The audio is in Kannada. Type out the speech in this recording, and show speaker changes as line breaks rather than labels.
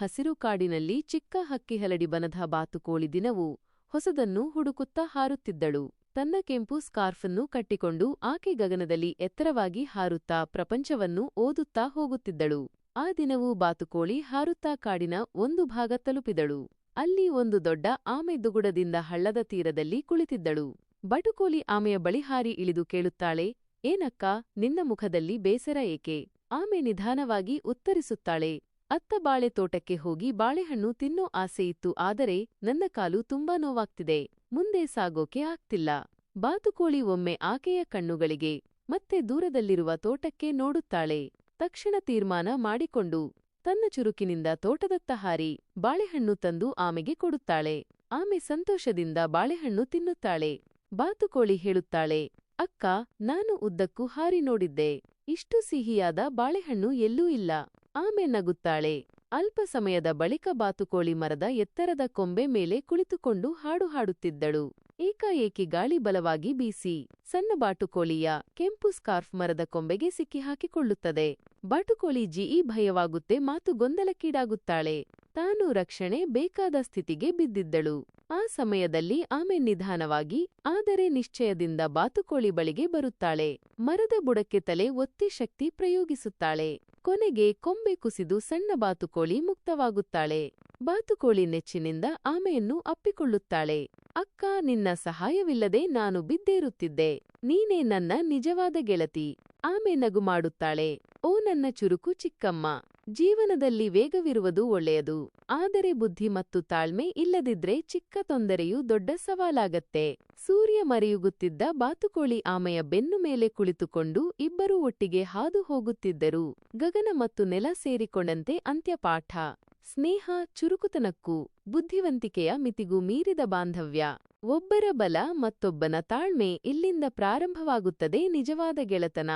ಹಸಿರು ಕಾಡಿನಲ್ಲಿ ಚಿಕ್ಕ ಹಕ್ಕಿ ಹಲಡಿ ಬನದ ಬಾತುಕೋಳಿ ದಿನವು ಹೊಸದನ್ನು ಹುಡುಕುತ್ತಾ ಹಾರುತ್ತಿದ್ದಳು. ತನ್ನ ಕೆಂಪು ಸ್ಕಾರ್ಫನ್ನು ಕಟ್ಟಿಕೊಂಡು ಆಕೆ ಗಗನದಲ್ಲಿ ಎತ್ತರವಾಗಿ ಹಾರುತ್ತಾ ಪ್ರಪಂಚವನ್ನು ಓದುತ್ತಾ ಹೋಗುತ್ತಿದ್ದಳು. ಆ ದಿನವೂ ಬಾತುಕೋಳಿ ಹಾರುತ್ತಾ ಕಾಡಿನ ಒಂದು ಭಾಗ ತಲುಪಿದಳು. ಅಲ್ಲಿ ಒಂದು ದೊಡ್ಡ ಆಮೆ ದುಗುಡದಿಂದ ಹಳ್ಳದ ತೀರದಲ್ಲಿ ಕುಳಿತಿದ್ದಳು. ಬಟುಕೋಲಿ ಆಮೆಯ ಬಳಿ ಹಾರಿ ಇಳಿದು ಕೇಳುತ್ತಾಳೆ, ಏನಕ್ಕ, ನಿನ್ನ ಮುಖದಲ್ಲಿ ಬೇಸರ ಏಕೆ ಆಮೆ ನಿಧಾನವಾಗಿ ಉತ್ತರಿಸುತ್ತಾಳೆ ಅತ್ತ ಬಾಳೆ ತೋಟಕ್ಕೆ ಹೋಗಿ ಬಾಳೆಹಣ್ಣು ತಿನ್ನೋ ಆಸೆಯಿತ್ತು ಆದರೆ ನನ್ನ ಕಾಲು ತುಂಬಾ ನೋವಾಗ್ತಿದೆ, ಮುಂದೆ ಸಾಗೋಕೆ ಆಗ್ತಿಲ್ಲ. ಬಾತುಕೋಳಿ ಒಮ್ಮೆ ಆಕೆಯ ಕಣ್ಣುಗಳಿಗೆ, ಮತ್ತೆ ದೂರದಲ್ಲಿರುವ ತೋಟಕ್ಕೆ ನೋಡುತ್ತಾಳೆ. ತಕ್ಷಣ ತೀರ್ಮಾನ ಮಾಡಿಕೊಂಡು, ತನ್ನ ಚುರುಕಿನಿಂದ ತೋಟದತ್ತ ಹಾರಿ ಬಾಳೆಹಣ್ಣು ತಂದು ಆಮೆಗೆ ಕೊಡುತ್ತಾಳೆ. ಆಮೆ ಸಂತೋಷದಿಂದ ಬಾಳೆಹಣ್ಣು ತಿನ್ನುತ್ತಾಳೆ. ಬಾತುಕೋಳಿ ಹೇಳುತ್ತಾಳೆ, ಅಕ್ಕ, ನಾನು ಉದ್ದಕ್ಕೂ ಹಾರಿ ನೋಡಿದ್ದೆ. ಇಷ್ಟು ಸಿಹಿಯಾದ ಬಾಳೆಹಣ್ಣು ಎಲ್ಲೂ ಇಲ್ಲ. ಆಮೆ ನಗುತ್ತಾಳೆ. ಅಲ್ಪ ಸಮಯದ ಬಳಿಕ ಬಾತುಕೋಳಿ ಮರದ ಎತ್ತರದ ಕೊಂಬೆ ಮೇಲೆ ಕುಳಿತುಕೊಂಡು ಹಾಡು ಹಾಡುತ್ತಿದ್ದಳು. ಏಕಾಏಕಿ ಗಾಳಿ ಬಲವಾಗಿ ಬೀಸಿ. ಸಣ್ಣ ಬಾಟುಕೋಳಿಯ ಕೆಂಪು ಸ್ಕಾರ್ಫ್ ಮರದ ಕೊಂಬೆಗೆ ಸಿಕ್ಕಿ ಹಾಕಿಕೊಳ್ಳುತ್ತದೆ ಬಾಟುಕೋಳಿ ಜಿಇ ಭಯವಾಗುತ್ತೆ, ಮಾತು ಗೊಂದಲಕ್ಕೀಡಾಗುತ್ತಾಳೆ. ತಾನು ರಕ್ಷಣೆ ಬೇಕಾದ ಸ್ಥಿತಿಗೆ ಬಿದ್ದಿದ್ದಳು. ಆ ಸಮಯದಲ್ಲಿ ಆಮೆ ನಿಧಾನವಾಗಿ, ಆದರೆ ನಿಶ್ಚಯದಿಂದ ಬಾತುಕೋಳಿ ಬಳಿಗೆ ಬರುತ್ತಾಳೆ. ಮರದ ಬುಡಕ್ಕೆ ತಲೆ ಒತ್ತಿ ಶಕ್ತಿ ಪ್ರಯೋಗಿಸುತ್ತಾಳೆ. ಕೊನೆಗೆ ಕೊಂಬೆ ಕುಸಿದು ಸಣ್ಣ ಬಾತುಕೋಳಿ ಮುಕ್ತವಾಗುತ್ತಾಳೆ. ಬಾತುಕೋಳಿ ನೆಚ್ಚಿನಿಂದ ಆಮೆಯನ್ನು ಅಪ್ಪಿಕೊಳ್ಳುತ್ತಾಳೆ. ಅಕ್ಕ, ನಿನ್ನ ಸಹಾಯವಿಲ್ಲದೆ ನಾನು ಬಿದ್ದೇರುತ್ತಿದ್ದೆ. ನೀನೇ ನನ್ನ ನಿಜವಾದ ಗೆಳತಿ. ಆಮೆ ನಗು ಮಾಡುತ್ತಾಳೆ. ಓ ನನ್ನ ಚುರುಕು ಚಿಕ್ಕಮ್ಮ, ಜೀವನದಲ್ಲಿ ವೇಗವಿರುವುದು ಒಳ್ಳೆಯದು. ಆದರೆ ಬುದ್ಧಿ ಮತ್ತು ತಾಳ್ಮೆ ಇಲ್ಲದಿದ್ರೆ ಚಿಕ್ಕ ತೊಂದರೆಯು ದೊಡ್ಡ ಸವಾಲಾಗತ್ತೆ. ಸೂರ್ಯ ಮರೆಯುಗುತ್ತಿದ್ದ ಬಾತುಕೋಳಿ ಆಮೆಯ ಬೆನ್ನು ಮೇಲೆ ಕುಳಿತುಕೊಂಡು ಇಬ್ಬರೂ ಒಟ್ಟಿಗೆ ಹಾದು ಹೋಗುತ್ತಿದ್ದರು. ಗಗನ ಮತ್ತು ನೆಲ ಸೇರಿಕೊಂಡಂತೆ ಅಂತ್ಯಪಾಠ. ಸ್ನೇಹ ಚುರುಕುತನಕ್ಕೂ ಬುದ್ಧಿವಂತಿಕೆಯ ಮಿತಿಗೂ ಮೀರಿದ ಬಾಂಧವ್ಯ. ಒಬ್ಬರ ಬಲ ಮತ್ತೊಬ್ಬನ ತಾಳ್ಮೆ ಇಲ್ಲಿಂದ ಪ್ರಾರಂಭವಾಗುತ್ತದೆ ನಿಜವಾದ ಗೆಳೆತನ.